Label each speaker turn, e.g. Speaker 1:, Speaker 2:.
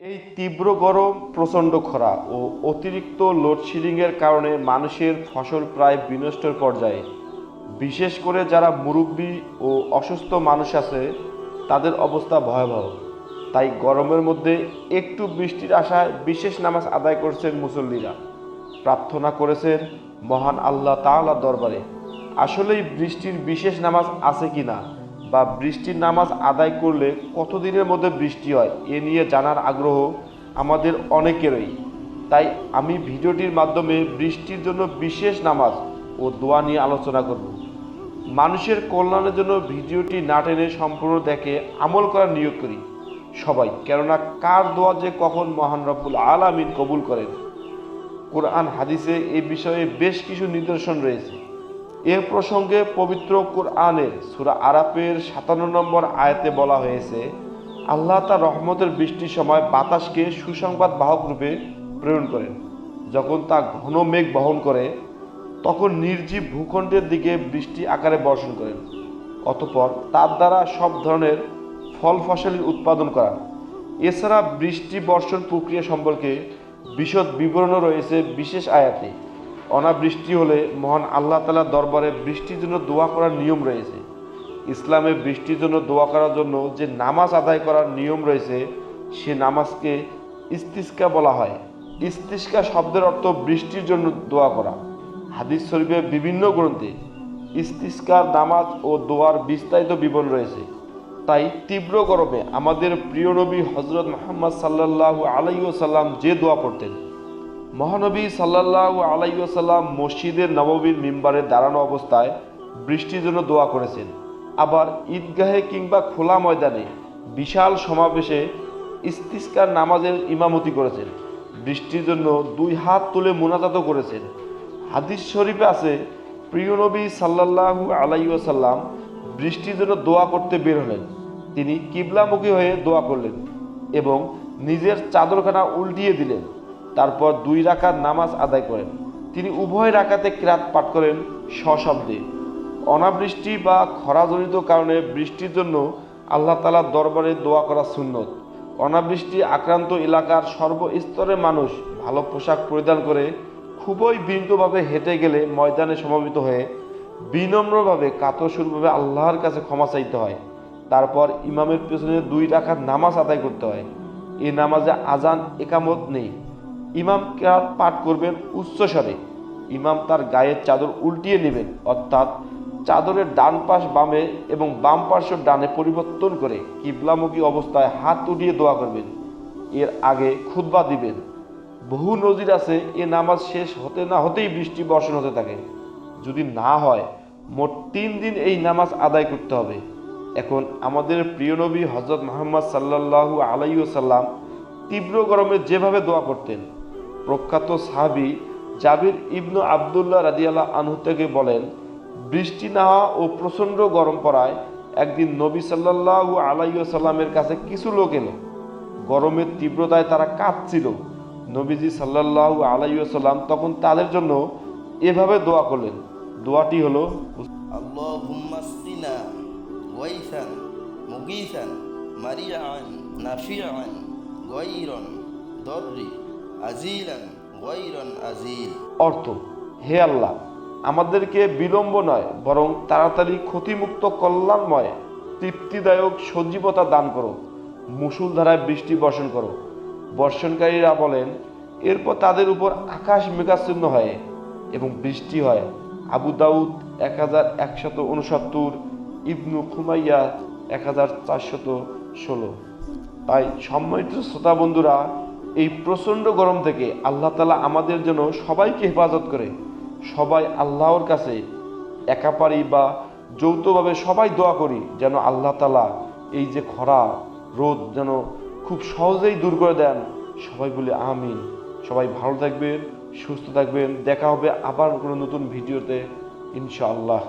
Speaker 1: এই তীব্র গরম, প্রচণ্ড খরা ও অতিরিক্ত লোডশেডিংয়ের কারণে মানুষের ফসল প্রায় বিনষ্টের পর্যায়ে। বিশেষ করে যারা মুরব্বী ও অসুস্থ মানুষ আছে, তাদের অবস্থা ভয়াবহ। তাই গরমের মধ্যে একটু বৃষ্টির আশায় বিশেষ নামাজ আদায় করছেন মুসল্লিরা। প্রার্থনা করেছেন মহান আল্লাহ তাআলার দরবারে। আসলেই বৃষ্টির বিশেষ নামাজ আছে কি না বা বৃষ্টির নামাজ আদায় করলে কতদিনের মধ্যে বৃষ্টি হয়, এ নিয়ে জানার আগ্রহ আমাদের অনেকেরই। তাই আমি ভিডিওটির মাধ্যমে বৃষ্টির জন্য বিশেষ নামাজ ও দোয়া নিয়ে আলোচনা করব। মানুষের কল্যাণের জন্য ভিডিওটি না টেনে সম্পূর্ণ দেখে আমল করার নিয়োগ করি। সবাই, কেননা কার দোয়া যে কখন মহান রব্বুল আলামিন কবুল করেন? কোরআন, হাদিসে এ বিষয়ে বেশ কিছু নিদর্শন রয়েছে। এ প্রসঙ্গে পবিত্র কোরআনের সূরা আরাফের সাতান্ন নম্বর আয়াতে বলা হয়েছে, আল্লাহ তার রহমতের বৃষ্টির সময় বাতাসকে সুসংবাদ বাহক রূপে প্রেরণ করেন। যখন তা ঘন মেঘ বহন করে, তখন নির্জীব ভূখণ্ডের দিকে বৃষ্টি আকারে বর্ষণ করেন। অতপর তার দ্বারা সব ধরনের ফল ফসলের উৎপাদন করা। এছাড়া বৃষ্টি বর্ষণ প্রক্রিয়া সম্পর্কে বিশদ বিবরণও রয়েছে বিশেষ আয়াতে। অনাবৃষ্টি হলে মহান আল্লাহ তালার দরবারে বৃষ্টির জন্য দোয়া করার নিয়ম রয়েছে। ইসলামে বৃষ্টির জন্য দোয়া করার জন্য যে নামাজ আদায় করার নিয়ম রয়েছে, সে নামাজকে ইস্তিস্কা বলা হয়। ইস্তিস্কা শব্দের অর্থ বৃষ্টির জন্য দোয়া করা। হাদিস শরীফের বিভিন্ন গ্রন্থে ইস্তিস্কার নামাজ ও দোয়ার বিস্তারিত বিবরণ রয়েছে। তাই তীব্র গরমে আমাদের প্রিয় নবী হজরত মোহাম্মদ সাল্লাহ আলাইসাল্লাম যে দোয়া পড়তেন মহানবী সাল্লাহ আলাইসাল্লাম মসজিদের নববীর মিম্বারে দাঁড়ানো অবস্থায় বৃষ্টির জন্য দোয়া করেছেন। আবার ঈদগাহে কিংবা খোলা ময়দানে বিশাল সমাবেশে ইস্তিস্কার নামাজের ইমামতি করেছেন। বৃষ্টির জন্য দুই হাত তুলে মোনাজাত করেছেন। হাদিস শরীফে আছে, প্রিয় নবী সাল্লাহু আলাইসাল্লাম বৃষ্টির জন্য দোয়া করতে বের হলেন। তিনি কিবলামুখী হয়ে দোয়া করলেন এবং নিজের চাদরখানা উল্টিয়ে দিলেন। তারপর দুই রাকাত নামাজ আদায় করেন। তিনি উভয় রাকাতে ক্রাত পাঠ করেন সশব্দে। অনাবৃষ্টি বা খরাজনিত কারণে বৃষ্টির জন্য আল্লাহ তালার দরবারে দোয়া করা সুন্নত। অনাবৃষ্টি আক্রান্ত এলাকার সর্বস্তরের মানুষ ভালো পোশাক পরিধান করে খুবই বিনীতভাবে হেঁটে গেলে ময়দানে সমবেত হয়ে বিনম্রভাবে, কাতরসুরভাবে আল্লাহর কাছে ক্ষমা চাইতে হয়। তারপর ইমামের পেছনে দুই রাখার নামাজ আদায় করতে হয়। এই নামাজে আজান একামত নেই। ইমাম কেরাত পাঠ করবেন উচ্চস্বরে ইমাম তার গায়ের চাদর উল্টিয়ে নেবেন, অর্থাৎ চাদরের ডান পাশ বামে এবং বাম পার্শ্ব ডানে পরিবর্তন করে কিবলামুখী অবস্থায় হাত উঠিয়ে দোয়া করবেন। এর আগে খুতবা দিবেন। বহু নজির আছে, এ নামাজ শেষ হতে না হতেই বৃষ্টি বর্ষণ হতে থাকে। যদি না হয়, মোট তিন দিন এই নামাজ আদায় করতে হবে। এখন আমাদের প্রিয় নবী হজরত মোহাম্মদ সাল্লাহু আলাইসাল্লাম তীব্র গরমে যেভাবে দোয়া করতেন প্রখ্যাত সাহাবি জাবির ইবনু আবদুল্লাহ রাজিয়াল্লাহ আনহু থেকে বলেন, বৃষ্টি না ও প্রচণ্ড গরম পড়ায় একদিন নবী সাল্লাহু আলাইসাল্লামের কাছে কিছু লোক এলো। গরমের তীব্রতায় তারা কাঁদছিল। নবীজি সাল্লাহু আলাইসাল্লাম তখন তাদের জন্য এভাবে দোয়া করলেন। দোয়াটি হল
Speaker 2: মুগিসান, মারিয়ান গয়রন, দর্রি।
Speaker 1: অর্থ, হে আল্লাহ, আমাদেরকে বিলম্ব নয়, বরং তাড়াতাড়ি ক্ষতিমুক্ত কল্যাণময়, তৃপ্তিদায়ক সজীবতা দান করো মুসুলধারায় বৃষ্টি বর্ষণ করো। বর্ষণকারীরা বলেন, এরপর তাদের উপর আকাশ মেঘাচ্ছন্ন হয় এবং বৃষ্টি হয়। আবু দাউদ এক হাজার একশত উনসত্তর, ইবনু খুমাইয়া এক হাজার চারশত ষোলো। তাই সম্মানিত শ্রোতা বন্ধুরা এই প্রচণ্ড গরম থেকে আল্লাহ তালা আমাদের জন্য সবাইকে হেফাজত করে। সবাই আল্লাহর কাছে একাপারি বা যৌথভাবে সবাই দোয়া করি যেন আল্লাহ তালা এই যে খরা, রোদ যেন খুব সহজেই দূর করে দেন। সবাই বলে আমিন। সবাই ভালো থাকবেন, সুস্থ থাকবেন। দেখা হবে আবার কোনো নতুন ভিডিওতে। ইনশাআল্লাহ।